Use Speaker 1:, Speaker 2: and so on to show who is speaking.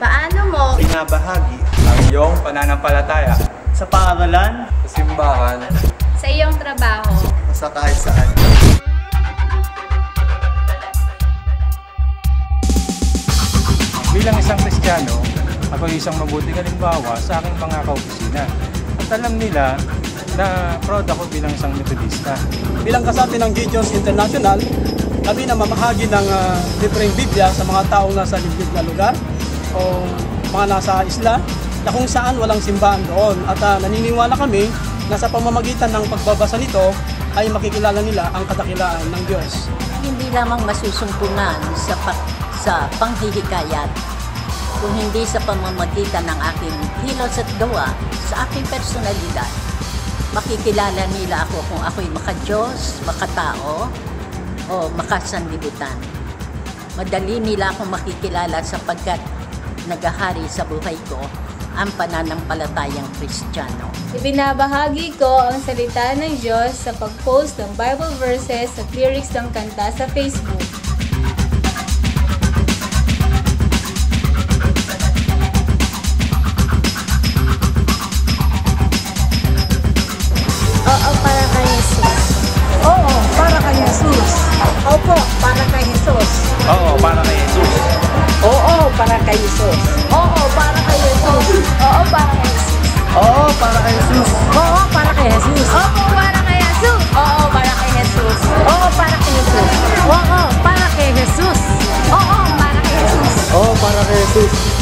Speaker 1: Paano mo
Speaker 2: Binabahagi ang iyong pananampalataya
Speaker 3: Sa paaralan,
Speaker 2: sa simbahan
Speaker 1: sa iyong trabaho?
Speaker 4: sa kahit saan.
Speaker 5: Bilang isang Kristiyano, ako ay isang mabuting halimbawa sa aking mga kaopisina. At alam nila na proud ako bilang isang metodista.
Speaker 6: bilang kasapi ng Gideons International, kami na mamahagi ng uh, libreng Biblia sa mga taong nasa liblib na lugar o mga nasa isla na kung saan walang simbahan doon. At ah, naniniwala kami na sa pamamagitan ng pagbabasa nito ay makikilala nila ang kadakilaan ng Diyos.
Speaker 7: hindi lamang masusumpungan sa, pa- sa panghihikayat, kung hindi sa pamamagitan ng aking kilos at gawa sa aking personalidad. Makikilala nila ako kung ako'y makadiyos, makatao, o makasanlibutan. Madali nila akong makikilala sapagkat nagahari sa buhay ko ang pananampalatayang Kristiyano.
Speaker 1: Ibinabahagi ko ang salita ng Diyos sa pag-post ng Bible verses at lyrics ng kanta sa Facebook.
Speaker 8: Para kay Jesus.
Speaker 1: Oo, para kay Jesus. Oo, para kay Jesus.
Speaker 8: Oo, para kay Jesus. Oo, para kay Jesus.
Speaker 1: Oo, para kay Jesus.
Speaker 8: Oo, para kay Jesus. Oo, para kay Jesus. Oo, para kay Jesus.
Speaker 1: Oo, para kay Jesus.
Speaker 4: Oo, para kay Jesus.